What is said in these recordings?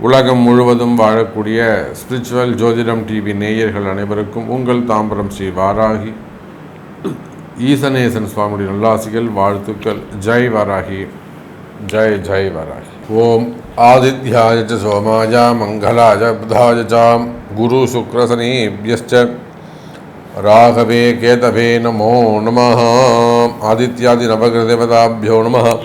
உலகம் முழுவதும் வாழக்கூடிய ஸ்பிரிச்சுவல் ஜோதிடம் டிவி நேயர்கள் அனைவருக்கும் உங்கள் தாம்பரம் ஸ்ரீ வாராகி. ஈசநேசன் சுவாமியுடைய நல்லாசிகள் வாழ்த்துக்கள். ஜெய் வாராகி. ஜெய் ஜெய் வாராகி. ஓம் ஆதித்யாய சோமாஜா சோமாய மங்களாய புதாய சாம் குரு சுக்ரசனீபியஸ்ச ராகவே கேதவே நமோ நம. ஆதித்யாதி நவகிரதேவதாபியோ நம.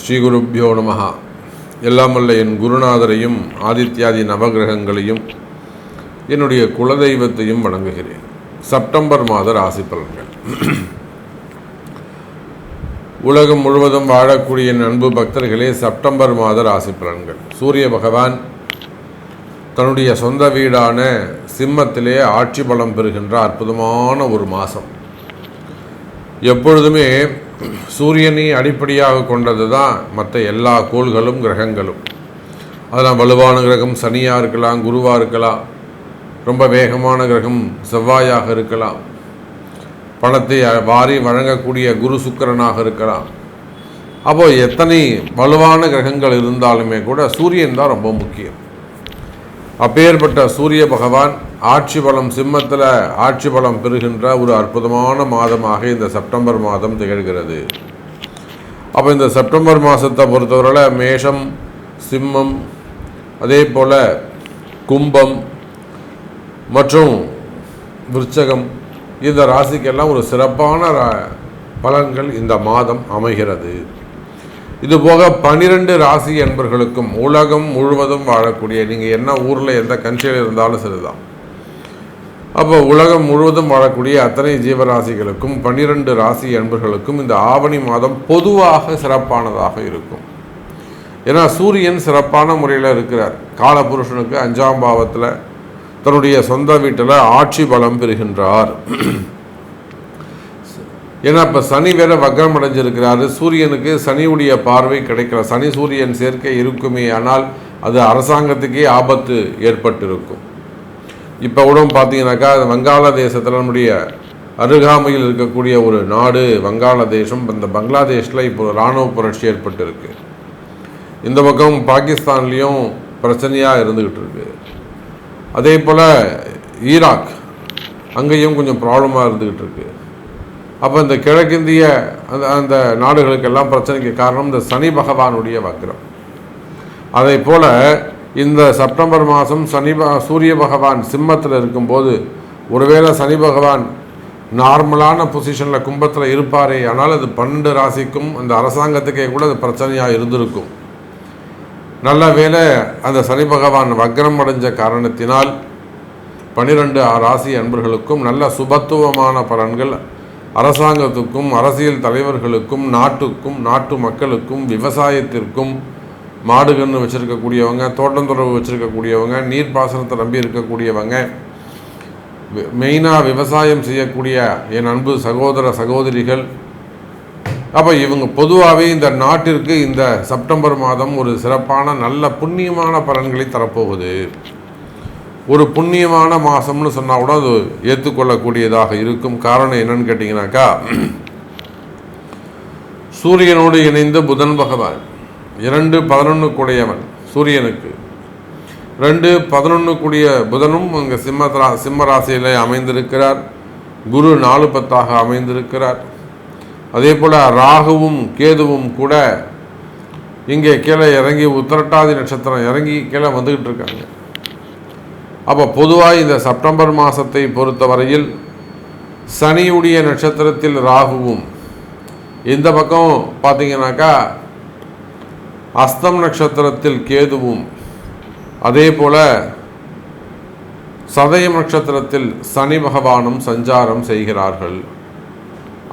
ஸ்ரீகுருப்பியோ நம. எல்லாம் வல்ல என் குருநாதரையும் ஆதித்யாதி நவகிரகங்களையும் என்னுடைய குலதெய்வத்தையும் வணங்குகிறேன். செப்டம்பர் மாத ராசி பலன்கள். உலகம் முழுவதும் வாழக்கூடிய என் அன்பு பக்தர்களே செப்டம்பர் மாத ராசி பலன்கள். சூரிய பகவான் தன்னுடைய சொந்த வீடான சிம்மத்திலே ஆட்சி பலம் பெறுகின்ற அற்புதமான ஒரு மாதம் எப்பொழுதுமே சூரியனை அடிப்படையாக கொண்டது தான் மற்ற எல்லா கோள்களும் கிரகங்களும். அதெல்லாம் வலுவான கிரகம் சனியாக இருக்கலாம் குருவாக இருக்கலாம் ரொம்ப வேகமான கிரகம் செவ்வாயாக இருக்கலாம். பணத்தை வாரி வழங்கக்கூடிய குரு சுக்கரனாக இருக்கலாம். அப்போது எத்தனை வலுவான கிரகங்கள் இருந்தாலுமே கூட சூரியன் தான் ரொம்ப முக்கியம். அப்பேற்பட்ட சூரிய பகவான் ஆட்சி பலம் சிம்மத்தில் ஆட்சி பலம் பெறுகின்ற ஒரு அற்புதமான மாதமாக இந்த செப்டம்பர் மாதம் திகழ்கிறது. அப்போ இந்த செப்டம்பர் மாதத்தை பொறுத்தவரையில் மேஷம் சிம்மம் அதே போல் கும்பம் மற்றும் விருச்சகம் இந்த ராசிக்கெல்லாம் ஒரு சிறப்பான ரா- பலன்கள் இந்த மாதம் அமைகிறது. இதுபோக பனிரெண்டு ராசி என்பர்களுக்கும் உலகம் முழுவதும் வாழக்கூடிய நீங்கள் என்ன ஊரில் எந்த கண்ட்ரியில் இருந்தாலும் சரிதான். அப்போ உலகம் முழுவதும் வாழக்கூடிய அத்தனை ஜீவராசிகளுக்கும் பன்னிரண்டு ராசி அன்பர்களுக்கும் இந்த ஆவணி மாதம் பொதுவாக சிறப்பானதாக இருக்கும். ஏன்னா சூரியன் சிறப்பான முறையில் இருக்கிறார். காலபுருஷனுக்கு அஞ்சாம் பாவத்தில் தன்னுடைய சொந்த வீட்டில் ஆட்சி பலம் பெறுகின்றார். ஏன்னா இப்போ சனி வேற வக்ரம் அடைஞ்சிருக்கிறாரு சூரியனுக்கு சனியுடைய பார்வை கிடைக்கல. சனி சூரியன் சேர்க்கை இருக்குமே ஆனால் அது அரசாங்கத்துக்கே ஆபத்து ஏற்பட்டிருக்கும். இப்போ கூட பார்த்தீங்கன்னாக்கா வங்காளதேசத்தில் நம்முடைய அருகாமையில் இருக்கக்கூடிய ஒரு நாடு வங்காளதேசம் இந்த பங்களாதேஷில் இப்போ இராணுவ புரட்சி ஏற்பட்டிருக்கு. இந்த பக்கம் பாகிஸ்தான்லேயும் பிரச்சனையாக இருந்துக்கிட்டு இருக்கு அதே போல் ஈராக் அங்கேயும் கொஞ்சம் ப்ராப்ளமாக இருந்துக்கிட்டு இருக்குது அப்போ இந்த கிழக்கிந்திய அந்த அந்த நாடுகளுக்கெல்லாம் பிரச்சனைக்கு காரணம் இந்த சனி பகவானுடைய வக்ரம். அதே போல் இந்த செப்டம்பர் மாதம் சனி சூரிய பகவான் சிம்மத்தில் இருக்கும்போது ஒருவேளை சனி பகவான் நார்மலான பொசிஷனில் கும்பத்தில் இருப்பாரே ஆனால் அது பன்னெண்டு ராசிக்கும் அந்த அரசாங்கத்துக்கே கூட அது பிரச்சனையாக இருந்திருக்கும். நல்ல வேளை அந்த சனி பகவான் வக்ரம் அடைஞ்ச காரணத்தினால் பனிரெண்டு ராசி அன்பர்களுக்கும் நல்ல சுபத்துவமான பலன்கள் அரசாங்கத்துக்கும் அரசியல் தலைவர்களுக்கும் நாட்டுக்கும் நாட்டு மக்களுக்கும் விவசாயத்திற்கும் மாடு கன்று வச்சுருக்கக்கூடியவங்க தோட்டந்துறவு வச்சுருக்கக்கூடியவங்க நீர்ப்பாசனத்தை நம்பி இருக்கக்கூடியவங்க மெயினாக விவசாயம் செய்யக்கூடிய என் அன்பு சகோதர சகோதரிகள் அப்போ இவங்க பொதுவாகவே இந்த நாட்டிற்கு இந்த செப்டம்பர் மாதம் ஒரு சிறப்பான நல்ல புண்ணியமான பலன்களை தரப்போகுது. ஒரு புண்ணியமான மாதம்னு சொன்னால் கூட அது ஏற்றுக்கொள்ளக்கூடியதாக இருக்கும். காரணம் என்னன்னு கேட்டிங்கனாக்கா சூரியனோடு இணைந்த புதன் பகவான். இரண்டு பதினொன்றுக்குடையவன் சூரியனுக்கு. ரெண்டு பதினொன்றுக்குடிய புதனும் அங்கே சிம்ம சிம்ம ராசியில் அமைந்திருக்கிறார். குரு நாலு பத்தாக அமைந்திருக்கிறார். அதே போல் ராகுவும் கேதுவும் கூட இங்கே கீழே இறங்கி உத்திரட்டாதி நட்சத்திரம் இறங்கி கீழே வந்துக்கிட்டு இருக்காங்க. அப்போ பொதுவாக இந்த செப்டம்பர் மாதத்தை பொறுத்தவரையில் சனியுடைய நட்சத்திரத்தில் ராகுவும் இந்த பக்கம் பார்த்தீங்கன்னாக்கா அஸ்தம் நட்சத்திரத்தில் கேதுவும் அதே போல் சதயம் நட்சத்திரத்தில் சனி பகவானும் சஞ்சாரம் செய்கிறார்கள்.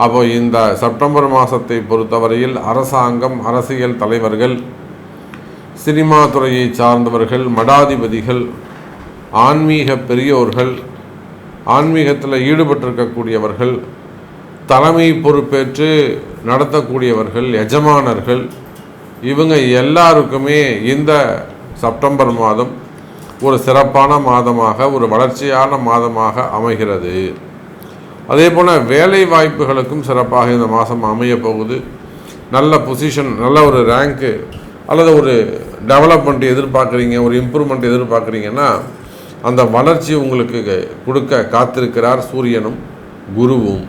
அப்போ இந்த செப்டம்பர் மாதத்தை பொறுத்தவரையில் அரசாங்கம் அரசியல் தலைவர்கள் சினிமா துறையை சார்ந்தவர்கள் மடாதிபதிகள் ஆன்மீக பெரியோர்கள் ஆன்மீகத்தில் ஈடுபட்டிருக்கக்கூடியவர்கள் தலைமை பொறுப்பேற்று நடத்தக்கூடியவர்கள் எஜமானர்கள் இவங்க எல்லாருக்குமே இந்த செப்டம்பர் மாதம் ஒரு சிறப்பான மாதமாக ஒரு வளர்ச்சியான மாதமாக அமைகிறது. அதே போல் வேலை வாய்ப்புகளுக்கும் சிறப்பாக இந்த மாதம் அமைய போகுது. நல்ல பொசிஷன் நல்ல ஒரு ரேங்க்கு அல்லது ஒரு டெவலப்மெண்ட் எதிர்பார்க்குறீங்க ஒரு இம்ப்ரூவ்மெண்ட் எதிர்பார்க்குறீங்கன்னா அந்த வளர்ச்சி உங்களுக்கு கொடுக்க காத்திருக்கிறார் சூரியனும் குருவும்.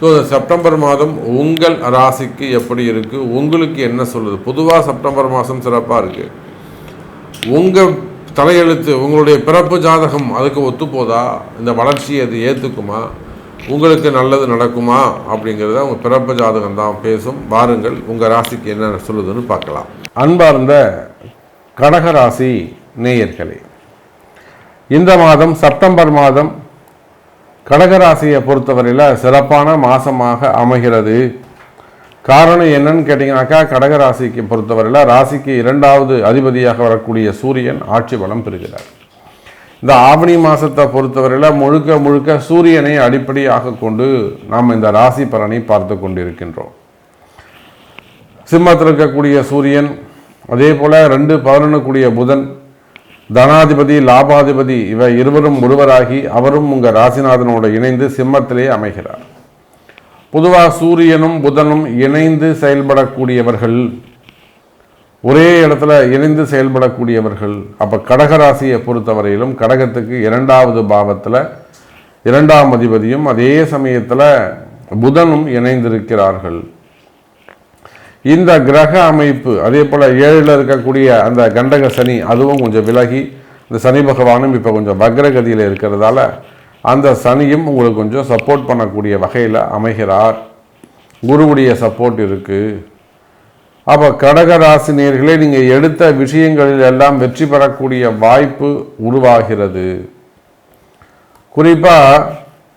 ஸோ செப்டம்பர் மாதம் உங்கள் ராசிக்கு எப்படி இருக்குது உங்களுக்கு என்ன சொல்லுது? பொதுவாக செப்டம்பர் மாதம் சிறப்பாக இருக்குது உங்கள் தலையெழுத்து உங்களுடைய பிறப்பு ஜாதகம் அதுக்கு ஒத்துப்போதா? இந்த வளர்ச்சியை அது ஏற்றுக்குமா உங்களுக்கு நல்லது நடக்குமா? அப்படிங்கிறத உங்கள் பிறப்பு ஜாதகம் தான் பேசும். வாருங்கள் உங்கள் ராசிக்கு என்ன சொல்லுதுன்னு பார்க்கலாம். அன்பார்ந்த கடகராசி நேயர்களே இந்த மாதம் செப்டம்பர் மாதம் கடகராசியை பொறுத்தவரையில் சிறப்பான மாதமாக அமைகிறது. காரணம் என்னன்னு கேட்டிங்கனாக்கா கடகராசிக்கு பொறுத்தவரையில் ராசிக்கு இரண்டாவது அதிபதியாக வரக்கூடிய சூரியன் ஆட்சி பலம் பெறுகிறார். இந்த ஆவணி மாதத்தை பொறுத்தவரையில் முழுக்க முழுக்க சூரியனை அடிப்படையாக கொண்டு நாம் இந்த ராசி பலனை பார்த்து கொண்டிருக்கின்றோம். சிம்மத்தில் இருக்கக்கூடிய சூரியன் அதே போல் ரெண்டு பதினொன்று கூடிய புதன் தனாதிபதி லாபாதிபதி இவை இருவரும் ஒருவராகி அவரும் உங்கள் ராசிநாதனோடு இணைந்து சிம்மத்திலே அமைகிறார். பொதுவாக சூரியனும் புதனும் இணைந்து செயல்படக்கூடியவர்கள் ஒரே இடத்துல இணைந்து செயல்படக்கூடியவர்கள். அப்போ கடகராசியை பொறுத்தவரையிலும் கடகத்துக்கு இரண்டாவது பாவத்தில் இரண்டாம் அதிபதியும் அதே சமயத்தில் புதனும் இணைந்திருக்கிறார்கள். இந்த கிரக அமைப்பு அதே போல் ஏழில் இருக்கக்கூடிய அந்த கண்டக சனி அதுவும் கொஞ்சம் விலகி இந்த சனி பகவானும் இப்போ கொஞ்சம் வக்ரகதியில் இருக்கிறதால அந்த சனியும் உங்களுக்கு கொஞ்சம் சப்போர்ட் பண்ணக்கூடிய வகையில் அமைகிறார். குருவுடைய சப்போர்ட் இருக்குது அப்போ கடக ராசினியர்களே நீங்கள் எடுத்த விஷயங்களில் எல்லாம் வெற்றி பெறக்கூடிய வாய்ப்பு உருவாகிறது. குறிப்பாக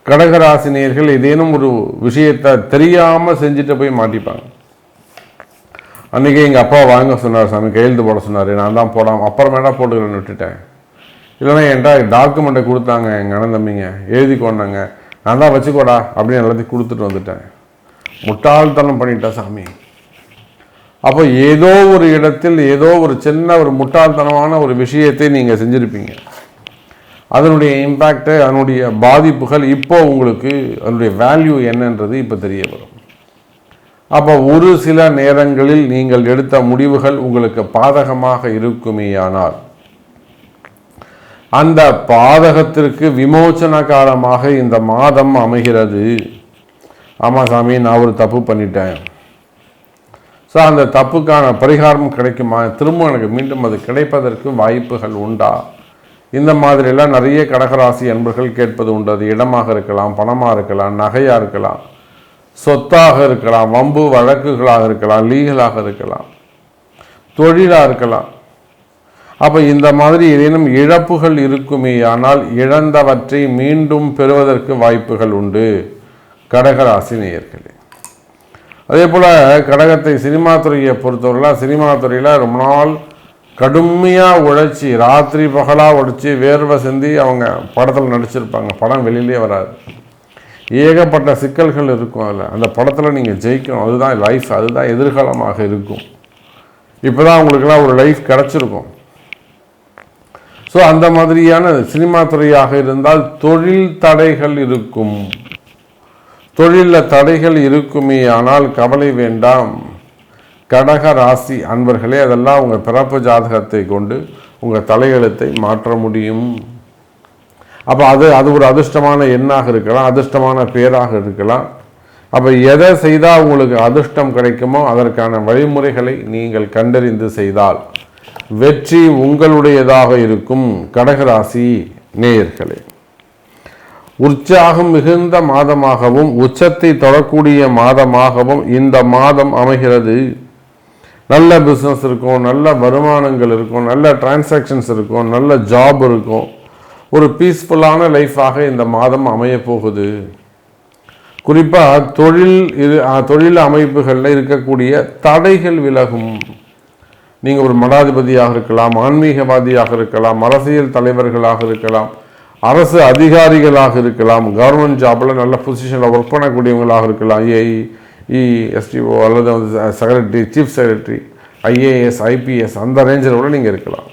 கடகராசினியர்கள் ஏதேனும் ஒரு விஷயத்தை தெரியாமல் செஞ்சுட்டு போய் மாட்டிப்பாங்க. அன்றைக்கி எங்கள் அப்பா வாங்க சொன்னார் சாமி கையெழுத்து போட சொன்னார். நான் தான் போடாமல் அப்புறமேடா போட்டுக்கிறேன்னு விட்டுட்டேன். இல்லைன்னா என்கிட்ட டாக்குமெண்ட்டை கொடுத்தாங்க எங்கள் அண்ணன் தம்பிங்க. எழுதி கொண்டாங்க. நான் தான் வச்சுக்கோடா அப்படின்னு எல்லாத்தையும் கொடுத்துட்டு வந்துட்டேன். முட்டாள்தனம் பண்ணிட்டேன் சாமி. அப்போ ஏதோ ஒரு இடத்தில் ஏதோ ஒரு சின்ன ஒரு முட்டாள்தனமான ஒரு விஷயத்தை நீங்கள் செஞ்சுருப்பீங்க. அதனுடைய இம்பேக்டு அதனுடைய பாதிப்புகள் இப்போ உங்களுக்கு அதனுடைய வேல்யூ என்னன்றது இப்போ தெரிய வரும். அப்போ ஒரு சில நேரங்களில் நீங்கள் எடுத்த முடிவுகள் உங்களுக்கு பாதகமாக இருக்குமேயானால் அந்த பாதகத்திற்கு விமோச்சன காலமாக இந்த மாதம் அமைகிறது. ஆமாம் சாமி நான் ஒரு தப்பு பண்ணிட்டேன். ஸோ அந்த தப்புக்கான பரிகாரம் கிடைக்குமா? திரும்ப எனக்கு மீண்டும் அது கிடைப்பதற்கு வாய்ப்புகள் உண்டா? இந்த மாதிரிலாம் நிறைய கடகராசி அன்பர்கள் கேட்பது உண்டு. அது இடமாக இருக்கலாம் பணமாக இருக்கலாம் நகையாக இருக்கலாம். சொத்தாக இருக்கலாம் வம்பு வழக்குகளாக இருக்கலாம் லீகலாக இருக்கலாம் தொழிலாக இருக்கலாம். அப்போ இந்த மாதிரி ஏதேனும் இழப்புகள் இருக்குமே ஆனால் இழந்தவற்றை மீண்டும் பெறுவதற்கு வாய்ப்புகள் உண்டு. கடகராசி நேயர்களே. அதே போல் கடகத்தை சினிமா துறையை பொறுத்தவரையில் சினிமா துறையில் ரொம்ப நாள் கடுமையாக உழைச்சி ராத்திரி பகலாக உழைச்சி வேர்வை செஞ்சு அவங்க படத்தில் நடிச்சிருப்பாங்க. படம் வெளியிலே வராது. ஏகப்பட்ட சிக்கல்கள் இருக்கும் அதில். அந்த படத்தில் நீங்கள் ஜெயிக்கணும். அதுதான் லைஃப் அதுதான் எதிர்காலமாக இருக்கும். இப்போ தான் உங்களுக்கெல்லாம் ஒரு லைஃப் கிடச்சிருக்கும். ஸோ அந்த மாதிரியான சினிமா துறையாக இருந்தால் தொழில் தடைகள் இருக்கும். தொழிலில் தடைகள் இருக்குமே ஆனால் கவலை வேண்டாம். கடக ராசி அன்பர்களே அதெல்லாம் உங்கள் பிறப்பு ஜாதகத்தை கொண்டு உங்கள் தலையெழுத்தை மாற்ற முடியும். அப்போ அது அது ஒரு அதிர்ஷ்டமான எண்ணாக இருக்கலாம் அதிர்ஷ்டமான பேராக இருக்கலாம். அப்போ எதை செய்தால் உங்களுக்கு அதிர்ஷ்டம் கிடைக்குமோ அதற்கான வழிமுறைகளை நீங்கள் கண்டறிந்து செய்தால் வெற்றி உங்களுடையதாக இருக்கும் கடகராசி நேயர்களே. உற்சாகம் மிகுந்த மாதமாகவும் உச்சத்தை தொடக்கூடிய மாதமாகவும் இந்த மாதம் அமைகிறது. நல்ல பிஸ்னஸ் இருக்கும் நல்ல வருமானங்கள் இருக்கும் நல்ல டிரான்சாக்ஷன்ஸ் இருக்கும் நல்ல ஜாப் இருக்கும். ஒரு பீஸ்ஃபுல்லான லைஃபாக இந்த மாதம் அமைய போகுது குறிப்பாக தொழில் இரு தொழில் அமைப்புகளில் இருக்கக்கூடிய தடைகள் விலகும். நீங்கள் ஒரு மடாதிபதியாக இருக்கலாம் ஆன்மீகவாதியாக இருக்கலாம் அரசியல் தலைவர்களாக இருக்கலாம் அரசு அதிகாரிகளாக இருக்கலாம் கவர்மெண்ட் ஜாப்பில் நல்ல பொசிஷனில் ஒர்க் பண்ணக்கூடியவங்களாக இருக்கலாம். ஏஇ இஎஸ்டிஓ அல்லது secretary chief secretary IAS IPS அந்த ரேஞ்சில் கூட நீங்கள் இருக்கலாம்.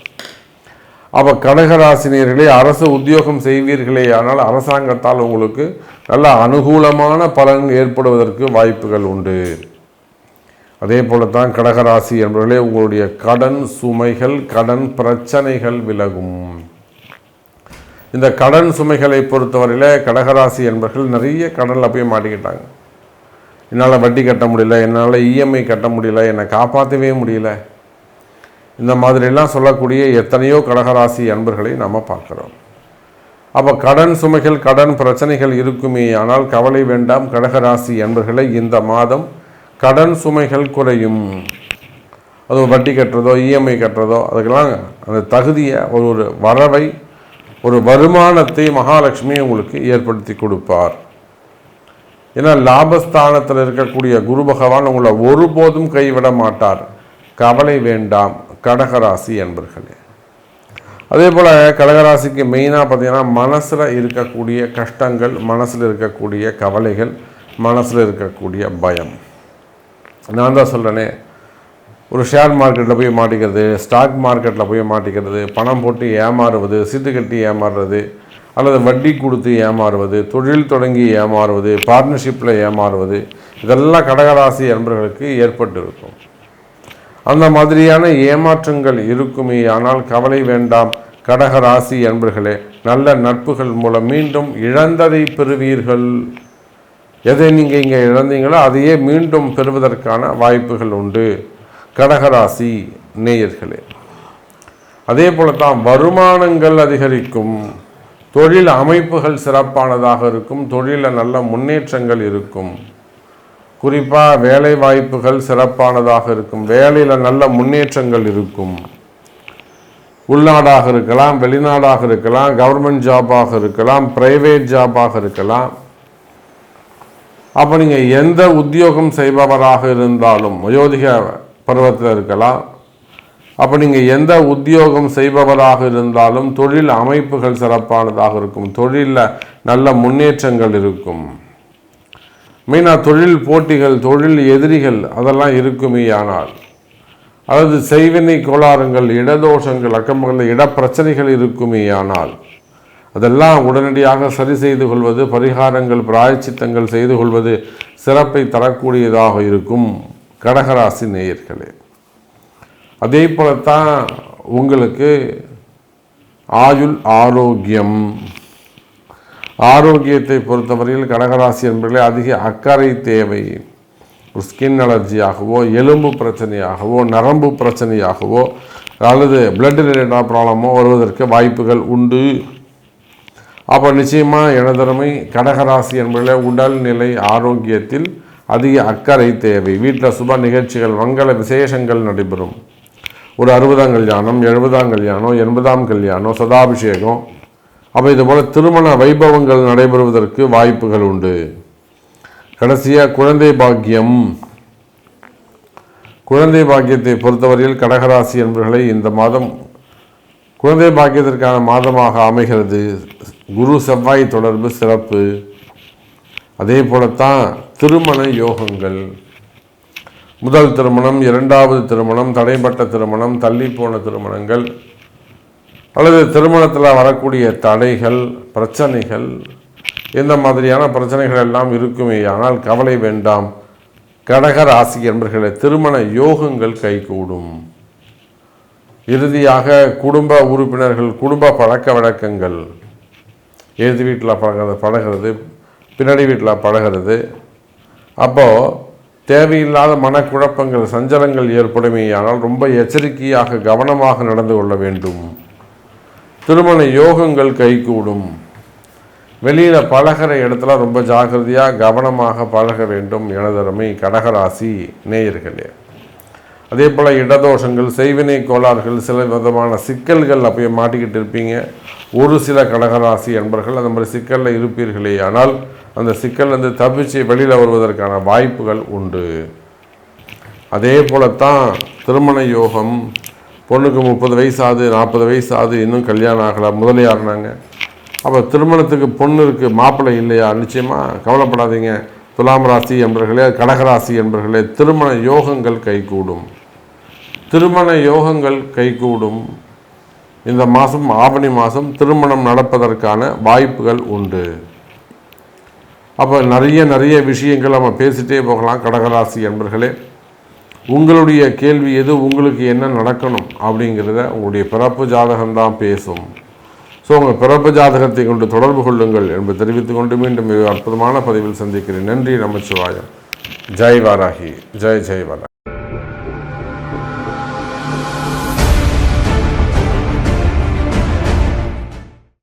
அப்போ கடகராசினியர்களே அரசு உத்தியோகம் செய்வீர்களே ஆனால் அரசாங்கத்தால் உங்களுக்கு நல்ல அனுகூலமான பலன் ஏற்படுவதற்கு வாய்ப்புகள் உண்டு. அதே போல தான் கடகராசி என்பவர்களே உங்களுடைய கடன் சுமைகள் கடன் பிரச்சனைகள் விலகும். இந்த கடன் சுமைகளை பொறுத்தவரையில் கடகராசி என்பவர்கள் நிறைய கடனில் போய் மாட்டிக்கிட்டாங்க. என்னால் வட்டி கட்ட முடியல என்னால் இஎம்ஐ கட்ட முடியல என்னை காப்பாற்றவே முடியல. இந்த மாதிரிலாம் சொல்லக்கூடிய எத்தனையோ கடகராசி அன்பர்களை நம்ம பார்க்குறோம். அப்போ கடன் சுமைகள் கடன் பிரச்சனைகள் இருக்குமே ஆனால் கவலை வேண்டாம் கடகராசி அன்பர்களை இந்த மாதம் கடன் சுமைகள் குறையும். அது வட்டி கட்டுறதோ இஎம்ஐ கட்டுறதோ அதுக்கெல்லாம் அந்த தகுதியை ஒரு ஒரு வரவை ஒரு வருமானத்தை மகாலட்சுமி உங்களுக்கு ஏற்படுத்தி கொடுப்பார். ஏன்னா லாபஸ்தானத்தில் இருக்கக்கூடிய குரு பகவான் உங்களை ஒருபோதும் கைவிட மாட்டார். கவலை வேண்டாம். கடகராசி என்பர்களே அதே போல் கடகராசிக்கு மெயினாக பார்த்தீங்கன்னா மனசில் இருக்கக்கூடிய கஷ்டங்கள் மனசில் இருக்கக்கூடிய கவலைகள் மனசில் இருக்கக்கூடிய பயம். நான் தான் சொல்கிறேனே ஒரு ஷேர் மார்க்கெட்டில் போய் மாட்டிக்கிறது ஸ்டாக் மார்க்கெட்டில் போய் மாட்டிக்கிறது பணம் போட்டு ஏமாறுவது சீட்டு கட்டி ஏமாறுறது அல்லது வட்டி கொடுத்து ஏமாறுவது தொழில் தொடங்கி ஏமாறுவது பார்ட்னர்ஷிப்பில் ஏமாறுவது இதெல்லாம் கடகராசி என்பவர்களுக்கு ஏற்பட்டு இருக்கும் அந்த மாதிரியான ஏமாற்றங்கள் இருக்குமே. ஆனால் கவலை வேண்டாம். கடக ராசி என்பர்களே நல்ல நட்புகள் மூலம் மீண்டும் இழந்ததை பெறுவீர்கள். எதை நீங்கள் இங்கே இழந்தீங்களோ அதையே மீண்டும் பெறுவதற்கான வாய்ப்புகள் உண்டு. கடகராசி நேயர்களே அதே போல தான் வருமானங்கள் அதிகரிக்கும். தொழில் அமைப்புகள் சிறப்பானதாக இருக்கும். தொழிலில் நல்ல முன்னேற்றங்கள் இருக்கும். குறிப்பாக வேலை வாய்ப்புகள் சிறப்பானதாக இருக்கும். வேலையில் நல்ல முன்னேற்றங்கள் இருக்கும். உள்நாடாக இருக்கலாம் வெளிநாடாக இருக்கலாம் கவர்மெண்ட் ஜாபாக இருக்கலாம் பிரைவேட் ஜாபாக இருக்கலாம். அப்போ நீங்கள் எந்த உத்தியோகம் செய்பவராக இருந்தாலும் வயோதிக பருவத்தில் இருக்கலாம். அப்போ நீங்கள் எந்த உத்தியோகம் செய்பவராக இருந்தாலும் தொழில் அமைப்புகள் சிறப்பானதாக இருக்கும். தொழிலில் நல்ல முன்னேற்றங்கள் இருக்கும். மெயினாக தொழில் போட்டிகள் தொழில் எதிரிகள் அதெல்லாம் இருக்குமே ஆனால் அதாவது செய்வினை கோளாறுங்கள் இடதோஷங்கள் அக்கம்பகங்களில் இடப்பிரச்சனைகள் இருக்குமே ஆனால் அதெல்லாம் உடனடியாக சரி செய்து கொள்வது பரிகாரங்கள் பிராயச்சித்தங்கள் செய்து கொள்வது சிறப்பை தரக்கூடியதாக இருக்கும். கடகராசி நேயர்களே அதே போலத்தான் உங்களுக்கு ஆயுள் ஆரோக்கியம். ஆரோக்கியத்தை பொறுத்தவரையில் கடகராசி என்பதிலே அதிக அக்கறை தேவை. ஒரு ஸ்கின் அலர்ஜியாகவோ எலும்பு பிரச்சனையாகவோ நரம்பு பிரச்சனையாகவோ அல்லது பிளட் ரிலேட்டடாக ப்ராப்ளமோ வருவதற்கு வாய்ப்புகள் உண்டு. அப்போ நிச்சயமாக எனதருமை கடகராசி என்பதில் உடல்நிலை ஆரோக்கியத்தில் அதிக அக்கறை தேவை. வீட்டில் சுப நிகழ்ச்சிகள் மங்கள விசேஷங்கள் நடைபெறும். ஒரு அறுபதாம் கல்யாணம் எழுபதாம் கல்யாணம் எண்பதாம் கல்யாணம் சதாபிஷேகம் அப்போ இது போல் திருமண வைபவங்கள் நடைபெறுவதற்கு வாய்ப்புகள் உண்டு. கடைசியாக குழந்தை பாக்கியம். குழந்தை பாக்கியத்தை பொறுத்தவரையில் கடகராசி என்பவர்களை இந்த மாதம் குழந்தை பாக்கியத்திற்கான மாதமாக அமைகிறது. குரு செவ்வாய் தொடர்பு சிறப்பு. அதே போலத்தான் திருமண யோகங்கள். முதல் திருமணம் இரண்டாவது திருமணம் தடைப்பட்ட திருமணம் தள்ளி போன திருமணங்கள். அல்லது திருமணத்தில் வரக்கூடிய தடைகள் பிரச்சனைகள் இந்த மாதிரியான பிரச்சனைகள் எல்லாம் இருக்குமே. ஆனால் கவலை வேண்டாம். கடக ராசி என்பர்களை திருமண யோகங்கள் கைகூடும். இறுதியாக குடும்ப உறுப்பினர்கள் குடும்ப பழக்க வழக்கங்கள். எழுதி வீட்டில் பழகிறது பழகிறது பின்னாடி வீட்டில் பழகிறது. அப்போது தேவையில்லாத மனக்குழப்பங்கள் சஞ்சலங்கள் ஏற்படுமே. ஆனால் ரொம்ப எச்சரிக்கையாக கவனமாக நடந்து கொள்ள வேண்டும். திருமண யோகங்கள் கைகூடும். வெளியில் பழகிற இடத்துல ரொம்ப ஜாகிரதையாக கவனமாக பழக வேண்டும் எனதருமை கடகராசி நேயர்களே. அதே போல் இடதோஷங்கள் செய்வினை கோளாறுகள் சில விதமான சிக்கல்கள் அப்போ மாட்டிக்கிட்டு இருப்பீங்க. ஒரு சில கடகராசி என்பர்கள் அந்த மாதிரி சிக்கலில் இருப்பீர்களே. ஆனால் அந்த சிக்கல் வந்து தப்பிச்சு வெளியில் வருவதற்கான வாய்ப்புகள் உண்டு. அதே போலத்தான் திருமண யோகம் பொண்ணுக்கு முப்பது வயசு ஆகுது நாற்பது வயசு ஆகுது இன்னும் கல்யாணம் ஆகலை முதலியாருனாங்க அப்போ திருமணத்துக்கு பொண்ணு இருக்குது மாப்பிள்ளை இல்லையா? நிச்சயமாக கவலைப்படாதீங்க. துலாம் ராசி என்பர்களே கடகராசி என்பர்களே திருமண யோகங்கள் கைகூடும். திருமண யோகங்கள் கைகூடும். இந்த மாதம் ஆவணி மாதம் திருமணம் நடப்பதற்கான வாய்ப்புகள் உண்டு. அப்போ நிறைய நிறைய விஷயங்கள் நம்ம பேசிட்டே போகலாம் கடகராசி என்பர்களே. உங்களுடைய கேள்வி எது உங்களுக்கு என்ன நடக்கணும் அப்படிங்கிறத உங்களுடைய பிறப்பு ஜாதகம்தான் பேசும். ஸோ உங்கள் பிறப்பு ஜாதகத்தை கொண்டு தொடர்பு கொள்ளுங்கள் என்று தெரிவித்துக் கொண்டு மீண்டும் மிக அற்புதமான பதிவில் சந்திக்கிறேன். நன்றி நமச்சிவாயம். ஜெய் வாராகி. ஜெய் ஜெய் வாராகி.